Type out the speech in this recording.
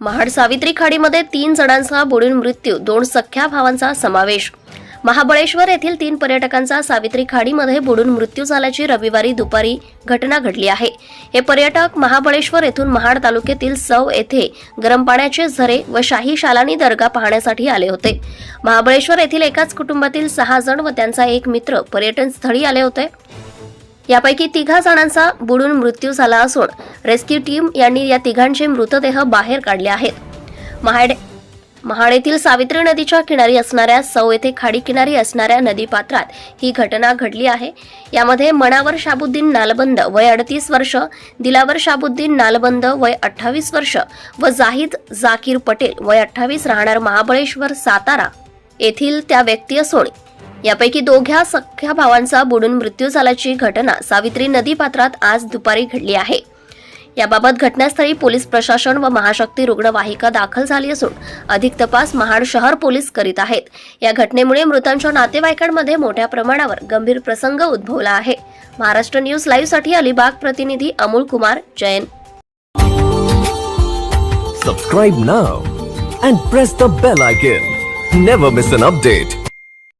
महाड सावित्री खाडीमध्ये तीन जणांचा बुडून मृत्यू दोन सख्या भावांचा समावेश. महाबळेश्वर येथील तीन पर्यटकांचा सावित्री खाडीमध्ये बुडून मृत्यू झाल्याची रविवारी दुपारी घटना घडली आहे. हे पर्यटक महाबळेश्वर येथून महाड तालुक्यातील सव येथे गरम पाण्याचे झरे व शाही शालानी दर्गा पाहण्यासाठी आले होते. महाबळेश्वर येथील एकाच कुटुंबातील सहा जण व त्यांचा एक मित्र पर्यटन स्थळी आले होते. यापैकी तिघा जणांचा बुडून मृत्यू झाला असून रेस्क्यू टीम यांनी या तिघांचे मृतदेह बाहेर काढले आहेत. महाड महाडेतील सावित्री नदीच्या किनारी असणाऱ्या सौ येथे खाडी किनारी असणाऱ्या नदीपात्रात ही घटना घडली आहे. यामध्ये मनावर शाबुद्दीन नालबंद वय अडतीस वर्ष दिलावर शाबुद्दीन नालबंद वय अठ्ठावीस वर्ष व जाहीद जाकीर पटेल वय अठ्ठावीस राहणार महाबळेश्वर सातारा येथील त्या व्यक्ती असून यापैकी दोघ्या सख्ख्या भावांचा बुडून मृत्यू झाल्याची घटना सावित्री नदीपात्रात आज दुपारी घडली आहे. याबाबत घटनास्थळी पोलीस प्रशासन व महाशक्ती रुग्णवाहिका दाखल झाली असून अधिक तपास महाड शहर पोलीस करीत आहेत. या घटनेमुळे मृतांच्या नातेवाईकांमध्ये मोठ्या प्रमाणावर गंभीर प्रसंग उद्भवला आहे. महाराष्ट्र न्यूज लाईव्हसाठी अलिबाग प्रतिनिधी Amol Kumar Jain. Subscribe now and press the bell icon never miss an update